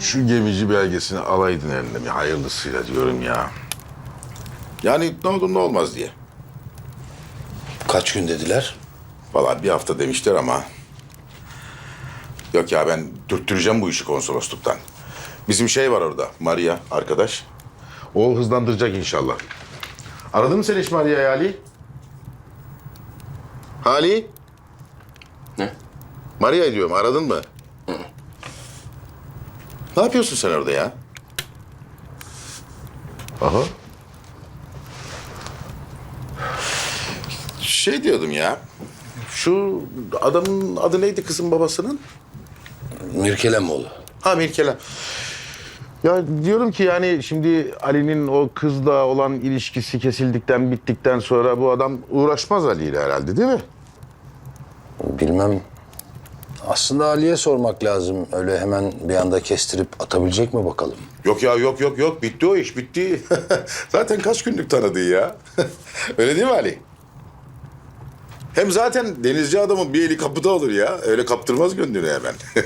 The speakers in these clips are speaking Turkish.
Şu gemici belgesini alaydın eline bir hayırlısıyla diyorum ya. Yani ne olur ne olmaz diye. Kaç gün dediler? Vallahi bir hafta demişler ama... Yok ya ben dürttüreceğim bu işi konsolosluktan. Bizim şey var orada, Maria arkadaş. O hızlandıracak inşallah. Aradın mı sen hiç Maria'yı Ali? Ali? Ne? Maria diyorum, aradın mı? Ne yapıyorsun sen orada ya? Aha. Şey diyordum ya. Şu adamın adı neydi kızın babasının? Mirkelemoğlu. Ha Mirkela. Ya diyorum ki yani şimdi Ali'nin o kızla olan ilişkisi kesildikten bittikten sonra bu adam uğraşmaz Ali ile herhalde değil mi? Bilmem. Aslında Ali'ye sormak lazım. Öyle hemen bir anda kestirip atabilecek mi bakalım? Yok ya yok yok yok bitti o iş bitti. zaten kaç günlük tanıdığı ya. Öyle değil mi Ali? Hem zaten denizci adamın bir eli kapıda olur ya. Öyle kaptırmaz gönlünü hemen.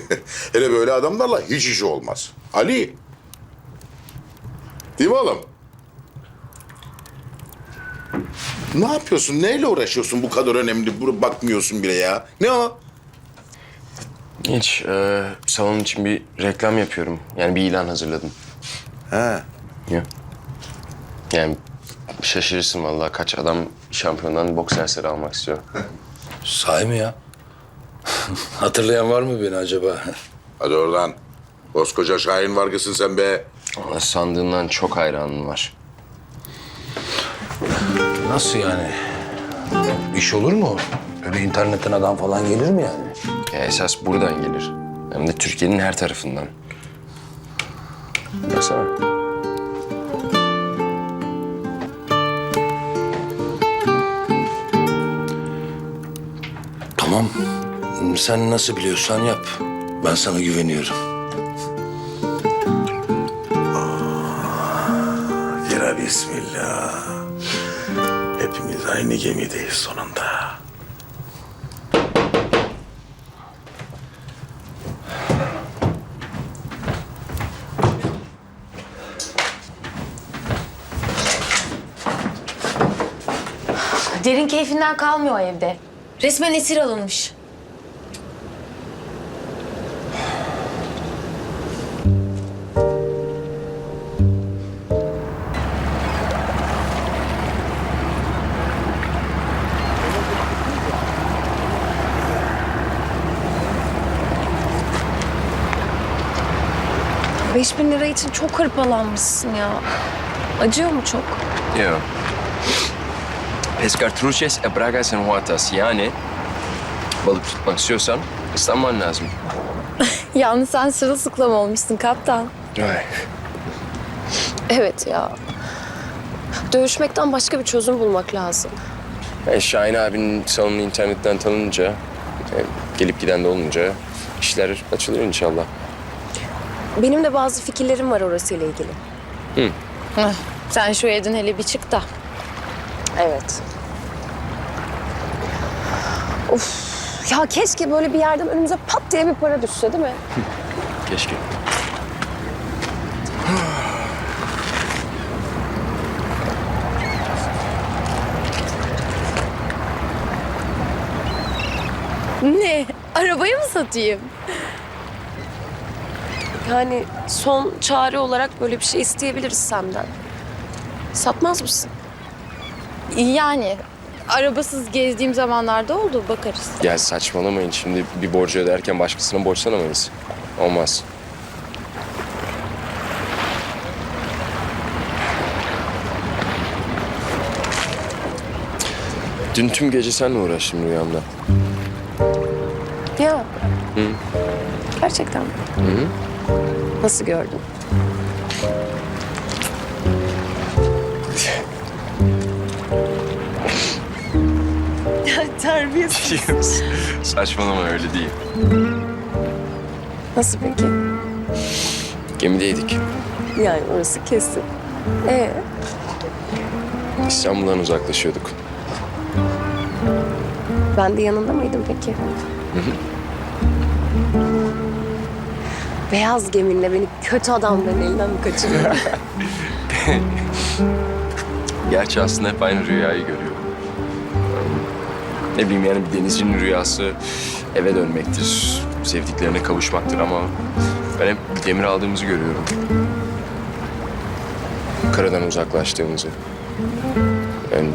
Hele böyle adamlarla hiç işi olmaz. Ali. Değil mi oğlum? Ne yapıyorsun? Neyle uğraşıyorsun bu kadar önemli? Bakmıyorsun bile ya. Ne o? Hiç e, salon için bir reklam yapıyorum. Yani bir ilan hazırladım. He. Ya. Yani şaşırırsın vallahi kaç adam şampiyondan boks dersleri almak istiyor. Sahi mi ya? Hatırlayan var mı beni acaba? Hadi oradan. Koskoca Şahin Vargas'ın sen be. Ama sandığından çok hayranım var. Nasıl yani? İş olur mu? Öyle internetten adam falan gelir mi yani? Ya esas buradan gelir. Hem de Türkiye'nin her tarafından. Baksana. Tamam. Sen nasıl biliyorsan yap. Ben sana güveniyorum. Ya Bismillah. Hepimiz aynı gemideyiz sonunda. Derin keyfinden kalmıyor evde. Resmen esir alınmış. Beş bin lira için çok hırpalanmışsın ya. Acıyor mu çok? Yok. Pescar truches e bragas en huatas. Yani balık tutmak istiyorsan ıslanman lazım. Yalnız sen sırılsıklam olmuşsun kaptan. Ay. Evet ya. Dövüşmekten başka bir çözüm bulmak lazım. E, Şahin abinin salonunu internetten tanınca, e, gelip giden de olunca işler açılır inşallah. Benim de bazı fikirlerim var orasıyla ilgili. Heh, sen şu evden hele bir çık da. Evet. Of. Ya keşke böyle bir yerden önümüze pat diye bir para düşse değil mi? Keşke. Ne? Arabayı mı satayım? Yani son çare olarak böyle bir şey isteyebiliriz senden. Satmaz mısın? Yani arabasız gezdiğim zamanlarda oldu bakarız. Ya saçmalamayın şimdi bir borcu öderken başkasına borçlanamayız. Olmaz. Dün tüm gece seninle uğraştım rüyamda. Ya. Gerçekten mi? Nasıl gördün? Terbiyesiz. Saçmalama öyle değil. Nasıl peki? Gemideydik. Yani orası kesin. Ee, İstanbul'dan uzaklaşıyorduk. ben de yanında mıydım peki? beyaz geminle beni kötü adamların elinden mi kaçırıyor? Gerçi aslında hep aynı rüyayı görüyorum. Ne bileyim yani bir denizcinin rüyası eve dönmektir, sevdiklerine kavuşmaktır ama ben hep bir demir aldığımızı görüyorum. Karadan uzaklaştığımızı. Yani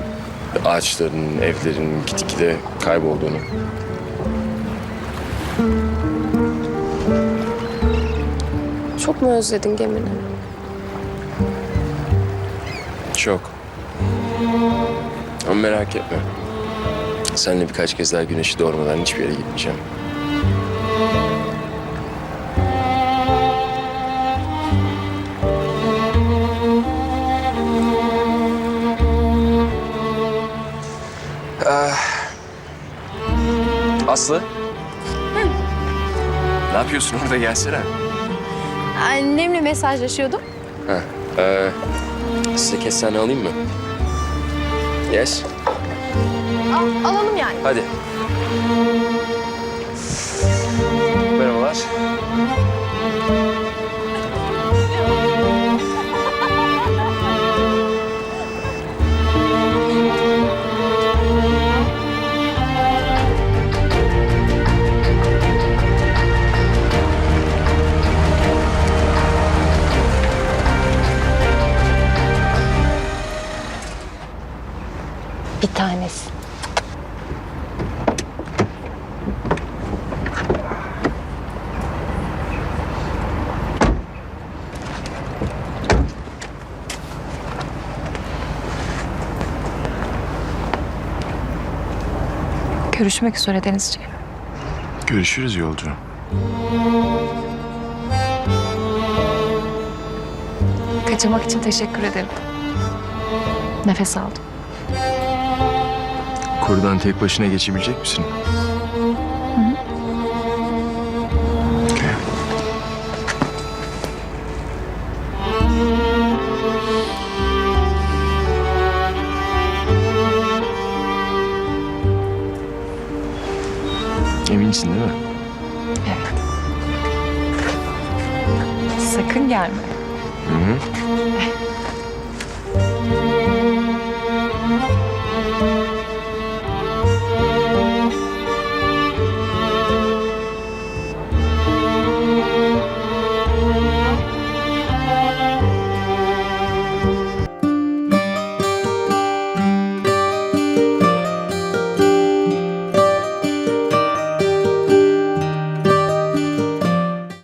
ağaçların, evlerin gitgide kaybolduğunu. Çok mu özledin gemini? Çok. Ama merak etme. Seninle birkaç kez daha güneşi doğurmadan hiçbir yere gitmeyeceğim. Ah. Aslı. Ne yapıyorsun orada gelsene. Annemle mesajlaşıyordum. Ha, ee, size kestane alayım mı? Yes. Al, alalım yani. Hadi. Bir tanesi. Görüşmek üzere Denizci. Görüşürüz yolcu. Kaçırmak için teşekkür ederim. Nefes aldım. Kurdan tek başına geçebilecek misin? Eminsin değil mi? Evet. Sakın gelme. Hı hı.